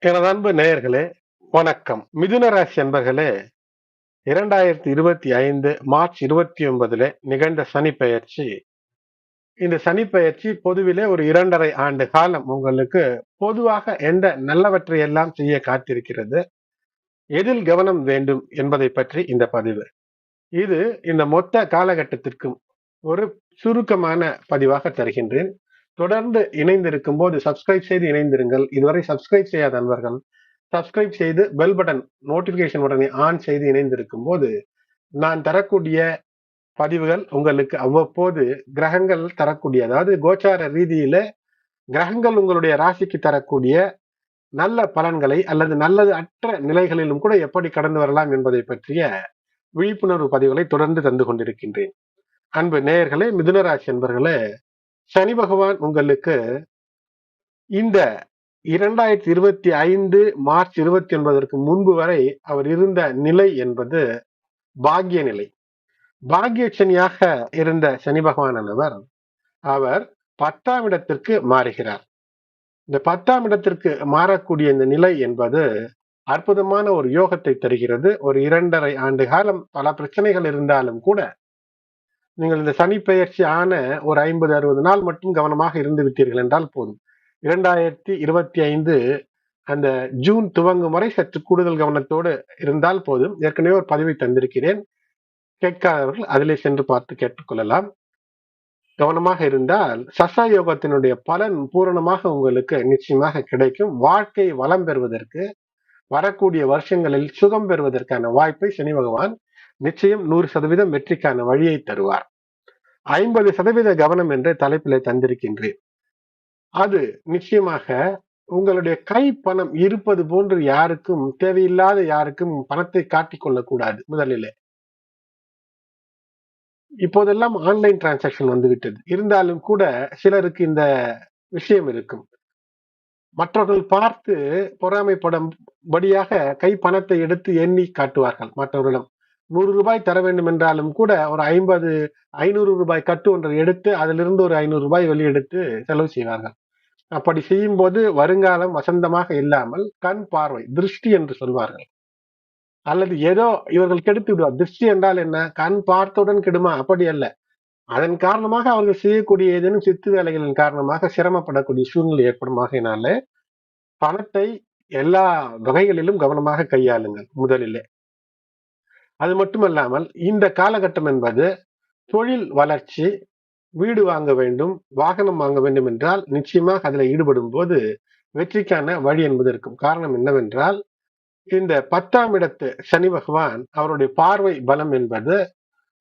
எனது அன்பு நேயர்களே வணக்கம். மிதுன ராசி அன்பர்களே இரண்டாயிரத்தி இருபத்தி ஐந்து மார்ச் இருபத்தி ஒன்பதுல நிகழ்ந்த சனி பெயர்ச்சி. இந்த சனி பெயர்ச்சி பொதுவிலே ஒரு இரண்டரை ஆண்டு காலம் உங்களுக்கு பொதுவாக எந்த நல்லவற்றை எல்லாம் செய்ய காத்திருக்கிறது எதில் கவனம் வேண்டும் என்பதை பற்றி இந்த பதிவு. இது இந்த மொத்த காலகட்டத்திற்கும் ஒரு சுருக்கமான பதிவாக தருகின்றேன். தொடர்ந்து இணைந்திருக்கும் போது சப்ஸ்கிரைப் செய்து இணைந்திருங்கள். இதுவரை சப்ஸ்கிரைப் செய்யாத நண்பர்கள் சப்ஸ்கிரைப் செய்து பெல் பட்டன் நோட்டிபிகேஷன் உடனே ஆன் செய்து இணைந்திருக்கும் போது நான் தரக்கூடிய பதிவுகள் உங்களுக்கு அவ்வப்போது கிரகங்கள் தரக்கூடிய அதாவது கோச்சார ரீதியில கிரகங்கள் உங்களுடைய ராசிக்கு தரக்கூடிய நல்ல பலன்களை அல்லது நல்லது அற்ற நிலைகளிலும் கூட எப்படி கடந்து வரலாம் என்பதை பற்றிய விழிப்புணர்வு பதிவுகளை தொடர்ந்து தந்து கொண்டிருக்கின்றேன். அன்பு நேயர்களே மிதுனராசி என்பர்களே சனி பகவான் உங்களுக்கு இந்த இரண்டாயிரத்தி இருபத்தி ஐந்து மார்ச் இருபத்தி ஒன்பதற்கு முன்பு வரை அவர் இருந்த நிலை என்பது பாக்கிய நிலை. பாக்கிய சனியாக இருந்த சனி பகவானவர் அவர் பத்தாம் இடத்திற்கு மாறுகிறார். இந்த பத்தாம் இடத்திற்கு மாறக்கூடிய இந்த நிலை என்பது அற்புதமான ஒரு யோகத்தை தருகிறது. ஒரு இரண்டரை ஆண்டு காலம் பல பிரச்சனைகள் இருந்தாலும் கூட நீங்கள் இந்த சனி பெயர்ச்சி ஆன ஒரு ஐம்பது அறுபது நாள் மட்டும் கவனமாக இருந்து விட்டீர்கள் என்றால் போதும். இரண்டாயிரத்தி இருபத்தி ஐந்து அந்த ஜூன் துவங்கும் வரை சற்று கூடுதல் கவனத்தோடு இருந்தால் போதும். ஏற்கனவே ஒரு பதிவை தந்திருக்கிறேன். கேட்காதவர்கள் அதிலே சென்று பார்த்து கேட்டுக்கொள்ளலாம். கவனமாக இருந்தால் சசா யோகத்தினுடைய பலன் பூரணமாக உங்களுக்கு நிச்சயமாக கிடைக்கும். வாழ்க்கை வளம் பெறுவதற்கு வரக்கூடிய வருஷங்களில் சுகம் பெறுவதற்கான வாய்ப்பை சனி பகவான் நிச்சயம் நூறு சதவீதம் வெற்றிக்கான வழியை தருவார். ஐம்பது சதவீத கவனம் என்று தலைப்பிலே தந்திருக்கின்றேன். அது நிச்சயமாக உங்களுடைய கை பணம் இருப்பது போன்று யாருக்கும் தேவையில்லாத யாருக்கும் பணத்தை காட்டிக் கொள்ளக்கூடாது முதலிலே. இப்போதெல்லாம் ஆன்லைன் டிரான்சாக்ஷன் வந்துவிட்டது. இருந்தாலும் கூட சிலருக்கு இந்த விஷயம் இருக்கும். மற்றவர்கள் பார்த்து பொறாமைப்படும் படியாக கை பணத்தை எடுத்து எண்ணி காட்டுவார்கள் மற்றவர்களிடம். நூறு ரூபாய் தர வேண்டும் என்றாலும் கூட ஒரு ஐம்பது ஐநூறு ரூபாய் கட்டு ஒன்றை எடுத்து அதிலிருந்து ஒரு ஐநூறு ரூபாய் வெளியெடுத்து செலவு செய்வார்கள். அப்படி செய்யும் போது வருங்காலம் வசந்தமாக இல்லாமல் கண் பார்வை திருஷ்டி என்று சொல்வார்கள். அல்லது ஏதோ இவர்கள் கெடுத்து விடுவார். திருஷ்டி என்றால் என்ன? கண் பார்த்தவுடன் கெடுமா? அப்படி அல்ல. அதன் காரணமாக அவர்கள் செய்யக்கூடிய ஏதேனும் சித்து வேலைகளின் காரணமாக சிரமப்படக்கூடிய சூழ்நிலை ஏற்படும். ஆகையினால பணத்தை எல்லா வகைகளிலும் கவனமாக கையாளுங்கள் முதலிலே. அது மட்டுமல்லாமல் இந்த காலகட்டம் என்பது தொழில் வளர்ச்சி வீடு வாங்க வேண்டும் வாகனம் வாங்க வேண்டும் என்றால் நிச்சயமாக அதில் ஈடுபடும் போது வெற்றிக்கான வழி என்பது இருக்கும். காரணம் என்னவென்றால் இந்த பத்தாம் இடத்து சனி பகவான் அவருடைய பார்வை பலம் என்பது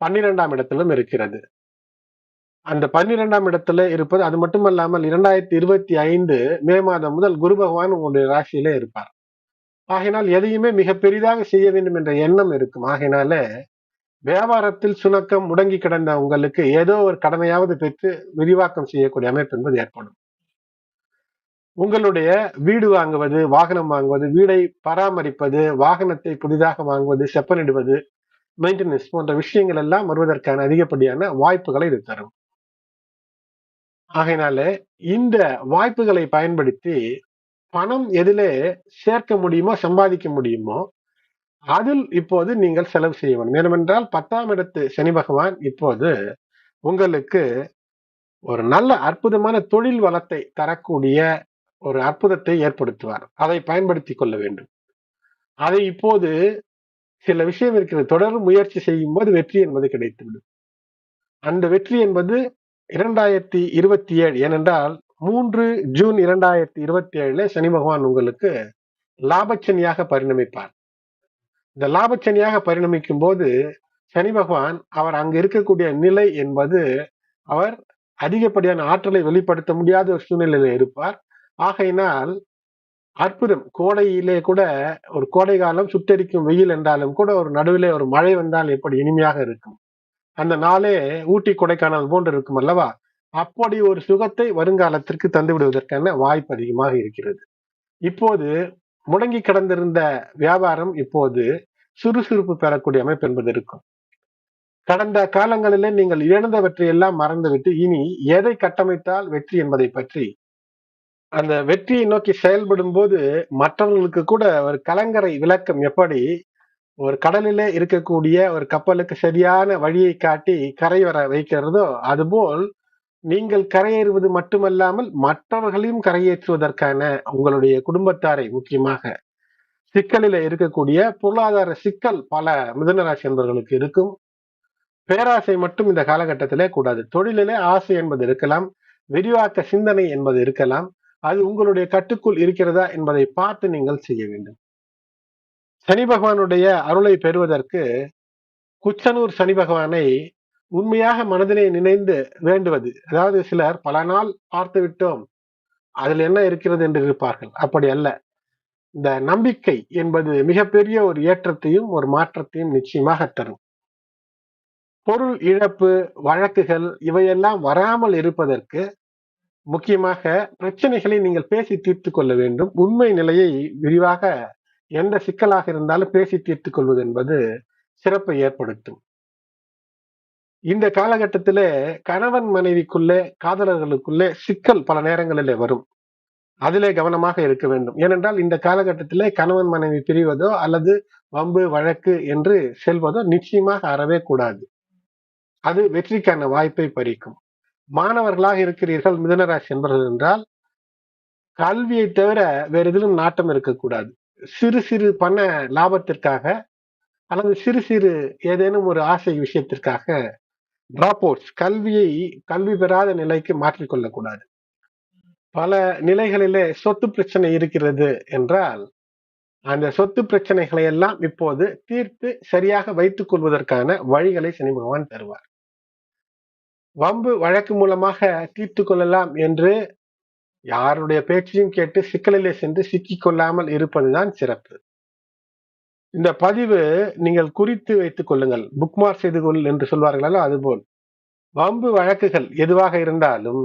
பன்னிரெண்டாம் இடத்திலும் இருக்கிறது. அந்த பன்னிரெண்டாம் இடத்துல இருப்பது அது மட்டுமல்லாமல் இரண்டாயிரத்தி இருபத்தி ஐந்து மே மாதம் முதல் குரு பகவான் உங்களுடைய ராசியிலே இருப்பார். ஆகையினால் எதையுமே மிக பெரிதாக செய்ய வேண்டும் என்ற எண்ணம் இருக்கும். ஆகையினால வியாபாரத்தில் சுணக்கம் முடங்கி கிடந்த உங்களுக்கு ஏதோ ஒரு கடமையாவது பெற்று விரிவாக்கம் செய்யக்கூடிய அமைப்பு என்பது ஏற்படும். உங்களுடைய வீடு வாங்குவது வாகனம் வாங்குவது வீடை பராமரிப்பது வாகனத்தை புதிதாக வாங்குவது செப்பனிடுவது மெயின்டெனன்ஸ் போன்ற விஷயங்கள் எல்லாம் வருவதற்கான அதிகப்படியான வாய்ப்புகளை இது தரும். ஆகையினால இந்த வாய்ப்புகளை பயன்படுத்தி பணம் எதிலே சேர்க்க முடியுமோ சம்பாதிக்க முடியுமோ? அதில் இப்போது நீங்கள் செலவு செய்ய வேண்டும். ஏனென்றால் பத்தாம் இடத்து சனி பகவான் இப்போது உங்களுக்கு ஒரு நல்ல அற்புதமான தொழில் வளத்தை தரக்கூடிய ஒரு அற்புதத்தை ஏற்படுத்துவார். அதை பயன்படுத்தி கொள்ள வேண்டும். அதை இப்போது சில விஷயம் இருக்கிறது. தொடர் முயற்சி செய்யும் போது வெற்றி என்பது கிடைத்துவிடும். அந்த வெற்றி என்பது இரண்டாயிரத்தி இருபத்தி ஏழு. ஏனென்றால் மூன்று ஜூன் இரண்டாயிரத்தி இருபத்தி ஏழுல சனி பகவான் உங்களுக்கு லாபச்சனியாக பரிணமிப்பார். இந்த லாபச்சனியாக பரிணமிக்கும் போது சனி பகவான் அவர் அங்கு இருக்கக்கூடிய நிலை என்பது அவர் அதிகப்படியான ஆற்றலை வெளிப்படுத்த முடியாத ஒரு சூழ்நிலையில இருப்பார். ஆகையினால் அற்புதம். கோடையிலே கூட ஒரு கோடை காலம் சுட்டரிக்கும் வெயில் என்றாலும் கூட ஒரு நடுவிலே ஒரு மழை வந்தால் எப்படி இனிமையாக இருக்கும்? அந்த நாளே ஊட்டி கொடைக்கானல் போன்று இருக்கும் அல்லவா? அப்படி ஒரு சுகத்தை வருங்காலத்திற்கு தந்து விடுவதற்கான வாய்ப்பு அதிகமாக இருக்கிறது. இப்போது முடங்கி கிடந்திருந்த வியாபாரம் இப்போது சுறுசுறுப்பு பெறக்கூடிய அமைப்பு என்பது இருக்கும். கடந்த காலங்களிலே நீங்கள் இழந்தவற்றை எல்லாம் மறந்துவிட்டு இனி எதை கட்டமைத்தால் வெற்றி என்பதை பற்றி. அந்த வெற்றியை நோக்கி செயல்படும் போது மற்றவர்களுக்கு கூட ஒரு கலங்கரை விளக்கம் எப்படி ஒரு கடலிலே இருக்கக்கூடிய ஒரு கப்பலுக்கு சரியான வழியை காட்டி கரை வர வைக்கிறதோ அதுபோல் நீங்கள் கரையேறுவது மட்டுமல்லாமல் மற்றவர்களையும் கரையேற்றுவதற்கான உங்களுடைய குடும்பத்தாரை முக்கியமாக சிக்கலில இருக்கக்கூடிய பொருளாதார சிக்கல் பல மிதனராசி என்பவர்களுக்கு இருக்கும். பேராசை மட்டும் இந்த காலகட்டத்திலே கூடாது. தொழிலிலே ஆசை என்பது இருக்கலாம். விரிவாக்க சிந்தனை என்பது இருக்கலாம். அது உங்களுடைய கட்டுக்குள் இருக்கிறதா என்பதை பார்த்து நீங்கள் செய்ய வேண்டும். சனி பகவானுடைய அருளை பெறுவதற்கு குச்சனூர் சனி பகவானை உண்மையாக மனதிலே நினைந்து வேண்டுவது. அதாவது சிலர் பல நாள் பார்த்து விட்டோம் அதில் என்ன இருக்கிறது என்று இருப்பார்கள்? அப்படி அல்ல. இந்த நம்பிக்கை என்பது மிகப்பெரிய ஒரு ஏற்றத்தையும் ஒரு மாற்றத்தையும் நிச்சயமாக தரும். பொருள் இழப்பு வழக்குகள் இவையெல்லாம் வராமல் இருப்பதற்கு முக்கியமாக பிரச்சனைகளை நீங்கள் பேசி தீர்த்து கொள்ள வேண்டும். உண்மை நிலையை விரிவாக எந்த சிக்கலாக இருந்தாலும் பேசி தீர்த்து கொள்வது என்பது சிறப்பை ஏற்படுத்தும். இந்த காலகட்டத்தில் கணவன் மனைவிக்குள்ளே காதலர்களுக்குள்ளே சிக்கல் பல நேரங்களிலே வரும். அதிலே கவனமாக இருக்க வேண்டும். ஏனென்றால் இந்த காலகட்டத்திலே கணவன் மனைவி பிரிவதோ அல்லது வம்பு வழக்கு என்று செல்வதோ நிச்சயமாக அறவே கூடாது. அது வெற்றிக்கான வாய்ப்பை பறிக்கும். மாணவர்களாக இருக்கிறீர்கள் மிதனராசி என்பவர்கள் என்றால் கல்வியை தவிர வேறு எதிலும் நாட்டம் இருக்கக்கூடாது. சிறு சிறு பண லாபத்திற்காக அல்லது சிறு சிறு ஏதேனும் ஒரு ஆசை விஷயத்திற்காக டிராப் அவுட்ஸ் கல்வியை கல்வி பெறாத நிலைக்கு மாற்றிக்கொள்ளக்கூடாது பல நிலைகளிலே சொத்து பிரச்சனை இருக்கிறது என்றால் அந்த சொத்து பிரச்சனைகளை எல்லாம் இப்போது தீர்த்து சரியாக வைத்துக் கொள்வதற்கான வழிகளை சனி பகவான் தருவார். வம்பு வழக்கு மூலமாக தீர்த்து கொள்ளலாம் என்று யாருடைய பேச்சையும் கேட்டு சிக்கலிலே சென்று சிக்கிக் கொள்ளாமல் இருப்பதுதான் சிறப்பு. இந்த பதிவு நீங்கள் குறித்து வைத்துக் கொள்ளுங்கள். புக்மார்க் செய்து கொள் என்று சொல்வார்களோ அதுபோல். வம்பு வழக்குகள் எதுவாக இருந்தாலும்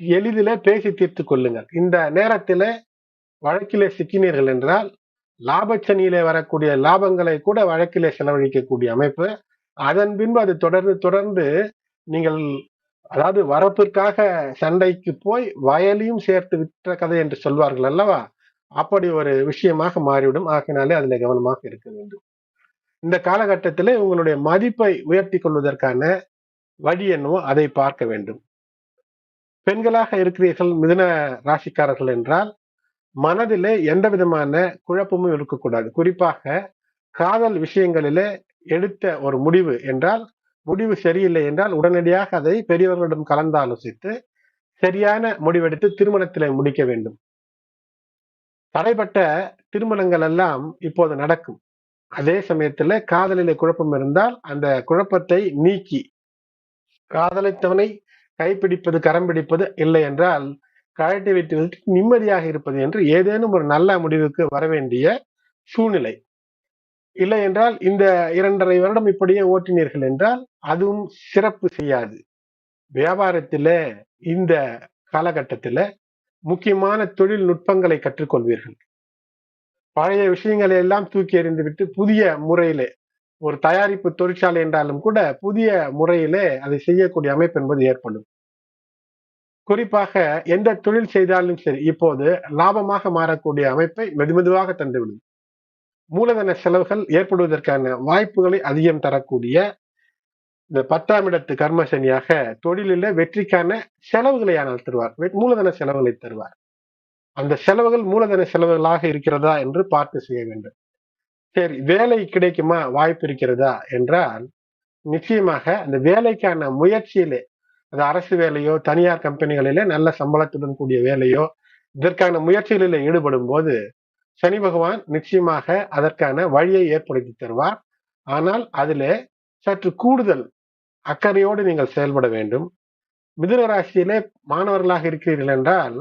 எளிதில பேசி தீர்த்து கொள்ளுங்கள். இந்த நேரத்தில் வழக்கிலே சிக்கினீர்கள் என்றால் லாபச்சனியிலே வரக்கூடிய லாபங்களை கூட வழக்கிலே செலவழிக்கக்கூடிய அமைப்பு. அதன் பின்பு அது தொடர்ந்து தொடர்ந்து நீங்கள் அதாவது வரப்பிற்காக சண்டைக்கு போய் வயலையும் சேர்த்து விற்ற கதை என்று சொல்வார்கள் அல்லவா? அப்படி ஒரு விஷயமாக மாறிவிடும். ஆகினாலே அதுல கவனமாக இருக்க வேண்டும். இந்த காலகட்டத்திலே உங்களுடைய மதிப்பை உயர்த்தி கொள்வதற்கான வழி என்னவோ அதை பார்க்க வேண்டும். பெண்களாக இருக்கிறீர்கள் மிதுன ராசிக்காரர்கள் என்றால் மனதிலே எந்த விதமான குழப்பமும் இருக்கக்கூடாது. குறிப்பாக காதல் விஷயங்களிலே எடுத்த ஒரு முடிவு என்றால் முடிவு சரியில்லை என்றால் உடனடியாக அதை பெரியவர்களிடம் கலந்து ஆலோசித்து சரியான முடிவெடுத்து திருமணத்திலே முடிக்க வேண்டும். தடைப்பட்ட திருமணங்கள் எல்லாம் இப்போது நடக்கும். அதே சமயத்துல காதலிலே குழப்பம் இருந்தால் அந்த குழப்பத்தை நீக்கி. காதலித்தவனை கைப்பிடிப்பது கரம் பிடிப்பது இல்லை என்றால் கழட்டி விட்டு நிம்மதியாக இருப்பது என்று ஏதேனும் ஒரு நல்ல முடிவுக்கு வர வேண்டிய சூழ்நிலை. இல்லை என்றால் இந்த இரண்டரை வருடம் இப்படியே ஓட்டினீர்கள் என்றால் அதுவும் சிறப்பு செய்யாது. வியாபாரத்தில இந்த காலகட்டத்தில் முக்கியமான தொழில்நுட்பங்களை கற்றுக்கொள்வீர்கள். பழைய விஷயங்களை எல்லாம் தூக்கி எறிந்துவிட்டு புதிய முறையிலே ஒரு தயாரிப்பு தொழிற்சாலை என்றாலும் கூட புதிய முறையிலே அதை செய்யக்கூடிய அமைப்பு என்பது ஏற்படும். குறிப்பாக எந்த தொழில் செய்தாலும் சரி இப்போது லாபமாக மாறக்கூடிய அமைப்பை மெதுமெதுவாக தந்துவிடும். மூலதன செலவுகள் ஏற்படுவதற்கான வாய்ப்புகளை அதிகம் தரக்கூடிய இந்த பத்தாம் இடத்து கர்மசனியாக தொழிலில் வெற்றிக்கான செலவுகளை ஆனால் தருவார் மூலதன செலவுகளை தருவார். அந்த செலவுகள் மூலதன செலவுகளாக இருக்கிறதா என்று பார்த்து செய்ய வேண்டும். சரி வேலை கிடைக்குமா? வாய்ப்பு இருக்கிறதா? என்றால் நிச்சயமாக அந்த வேலைக்கான முயற்சியிலே அது அரசு வேலையோ தனியார் கம்பெனிகளிலே நல்ல சம்பளத்துடன் கூடிய வேலையோ இதற்கான முயற்சிகளில் ஈடுபடும் போது சனி பகவான் நிச்சயமாக அதற்கான வழியை ஏற்படுத்தி தருவார். ஆனால் அதிலே சற்று கூடுதல் அக்கறையோடு நீங்கள் செயல்பட வேண்டும். மிதுன ராசியிலே மாணவர்களாக இருக்கிறீர்கள் என்றால்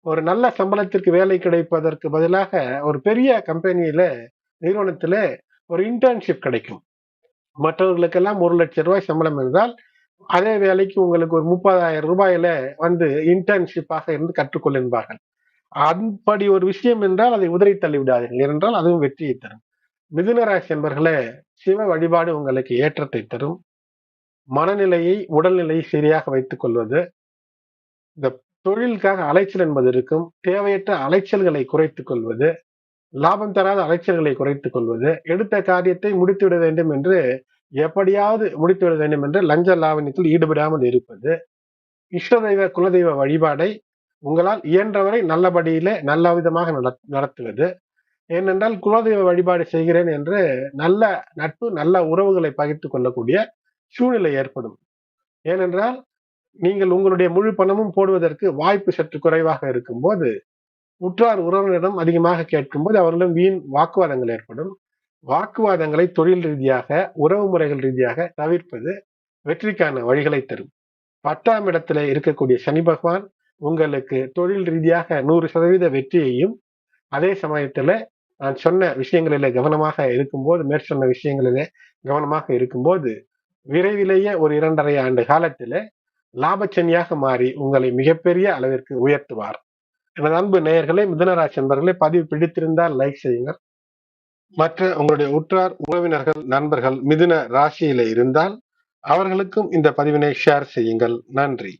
ஒரு நல்ல சம்பளத்திற்கு வேலை கிடைப்பதற்கு பதிலாக ஒரு பெரிய கம்பெனியில நிறுவனத்தில் ஒரு இன்டர்ன்ஷிப் கிடைக்கும். மற்றவர்களுக்கெல்லாம் ஒரு லட்சம் ரூபாய் சம்பளம் என்றால் அதே வேலைக்கு உங்களுக்கு ஒரு முப்பதாயிரம் ரூபாயில வந்து இன்டர்ன்ஷிப்பாக இருந்து கற்றுக்கொள் என்பார்கள். அப்படி ஒரு விஷயம் என்றால் அதை உதறி தள்ளி விடாதீர்கள். அதுவும் வெற்றியை தரும். மிதுனராசி என்பர்களே சிவ வழிபாடு உங்களுக்கு ஏற்றத்தை தரும். மனநிலையை உடல்நிலையை சரியாக வைத்துக் கொள்வது இந்த தொழிலுக்காக அலைச்சல் என்பது இருக்கும் தேவையற்ற அலைச்சல்களை குறைத்துக் கொள்வது லாபம் தராத அலைச்சல்களை குறைத்துக் கொள்வது எடுத்த காரியத்தை முடித்துவிட வேண்டும் என்று எப்படியாவது முடித்துவிட வேண்டும் என்று லஞ்ச லாவணியத்தில் ஈடுபடாமல் இருப்பது இஷ்ட தெய்வ குலதெய்வ வழிபாடை உங்களால் இயன்றவரை நல்லபடியிலே நல்ல விதமாக நடத்துவது. ஏனென்றால் குலதெய்வ வழிபாடு செய்கிறேன் என்று நல்ல நட்பு நல்ல உறவுகளை பகிர்ந்து கொள்ளக்கூடிய சூழ்நிலை ஏற்படும். ஏனென்றால் நீங்கள் உங்களுடைய முழு பணமும் போடுவதற்கு வாய்ப்பு சற்று குறைவாக இருக்கும்போது உற்றார் உறவினரிடம் அதிகமாக கேட்கும்போது அவர்களிடம் வீண் வாக்குவாதங்கள் ஏற்படும். வாக்குவாதங்களை தொழில் ரீதியாக உறவு முறைகள் ரீதியாக தவிர்ப்பது வெற்றிக்கான வழிகளை தரும். பத்தாம் இடத்துல இருக்கக்கூடிய சனி பகவான் உங்களுக்கு தொழில் ரீதியாக நூறு சதவீத வெற்றியையும் அதே சமயத்துல நான் சொன்ன விஷயங்களிலே கவனமாக இருக்கும்போது மேற்சொன்ன விஷயங்களிலே கவனமாக இருக்கும்போது விரைவிலேயே ஒரு இரண்டரை ஆண்டு காலத்திலே லாபச்சனியாக மாறி உங்களை மிகப்பெரிய அளவிற்கு உயர்த்துவார். எனது அன்பு நேயர்களே மிதனராசி என்பர்களே பதிவு பிடித்திருந்தால் லைக் செய்யுங்கள் மற்ற உங்களுடைய உற்றார் உறவினர்கள் நண்பர்கள் மிதுன ராசியில இருந்தால் அவர்களுக்கும் இந்த பதிவினை ஷேர் செய்யுங்கள். நன்றி.